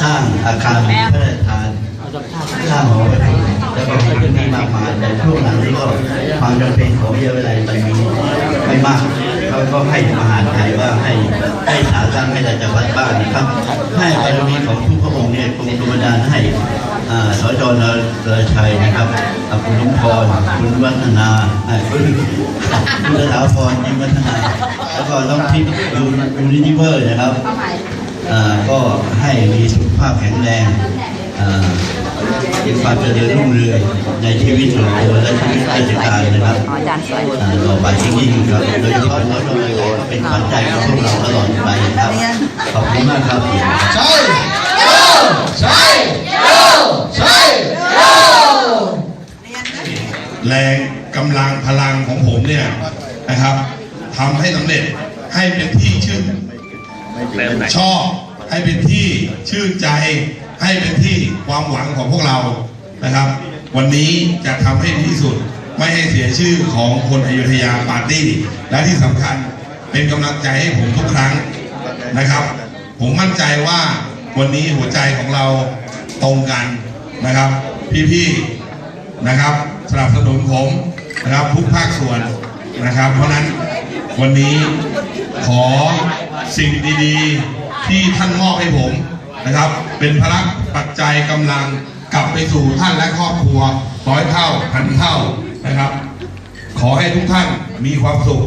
สร้างอาคารพระราชทานสร้างหอประชุมแล้วก็มีพื้นที่มากมายแต่ช่วงหลังนี้ก็ความจำเป็นของเยอะเวลามันมีไม่มากเขาก็ให้มหาไทยว่าให้ให้สาสร้างให้แต่จังหวัดบ้านนะครับ ให้บารมีของทุกพระองค์เนี่ยคงธรรมดาให้อ่าสจนรชัยนะครับคุณลุงพรคุณวัฒนาคุณคุณสถาพรยิ้มวัฒนา แล้วก็น้องทิพย์ยูยูนิเวอร์นะครับ ก็ให้มีสุขภาพแข็งแรงมีความเจริญรุ่งเรืองในชีวิตส่วนตัวและชีวิตราชการนะครับอ๋ออาจารย์สวยอ่าต่อไปยิ่งครับโดยเฉพาะน้องๆก็เป็นขวัญใจของพวกเราตลอดไปครับ ขอบคุณมากครับใช่ใช่ใช่แรงกำลังพลังของผมเนี่ยนะครับทำให้สำเร็จให้เป็นที่ชื่นชอบ ให้เป็นที่ชื่นใจ ให้เป็นที่ความหวังของพวกเรานะครับ วันนี้จะทำให้ดีที่สุด ไม่ให้เสียชื่อของคนอยุธยาปาร์ตี้ และที่สำคัญเป็นกำลังใจให้ผมทุกครั้งนะครับ ผมมั่นใจว่าวันนี้หัวใจของเราตรงกันนะครับ พี่ๆนะครับสนับสนุนผมนะครับทุกภาคส่วนนะครับ เพราะนั้นวันนี้ขอสิ่งดีๆ ที่ท่านมอบให้ผมนะครับ เป็นพลังปัจจัยกำลังกลับไปสู่ท่านและครอบครัวร้อยเท่าพันเท่านะครับ ขอให้ทุกท่านมีความสุข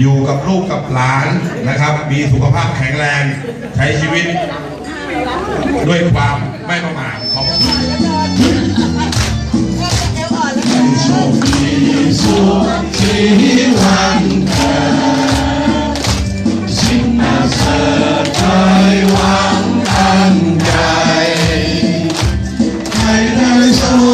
อยู่กับลูกกับหลานนะครับ มีสุขภาพแข็งแรงใช้ชีวิต ด้วยความไม่ประมาทขอบคุณ ด้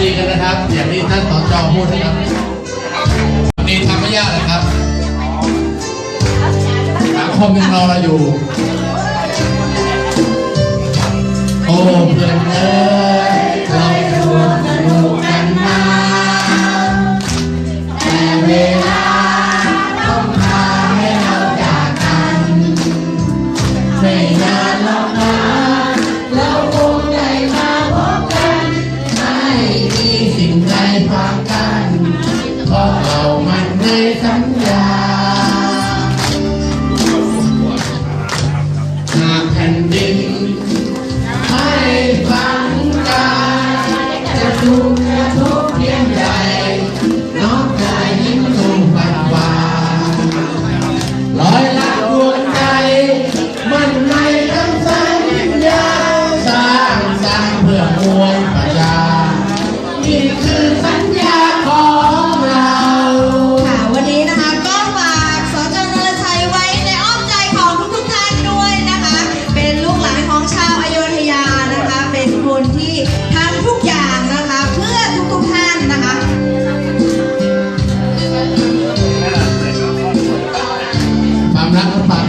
ดีกันนะครับ อย่างที่ท่านสอนจอพูดนะครับความดีทำไม่ยากนะครับสังคมยังรอเราอยู่ โอ้เพื่อนเอ้ ความกันเพราะเรามันในสัญญาหากแผ่นดินให้ฟังกันจะถูก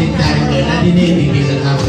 ีใจที่นี่จริงๆนะครับ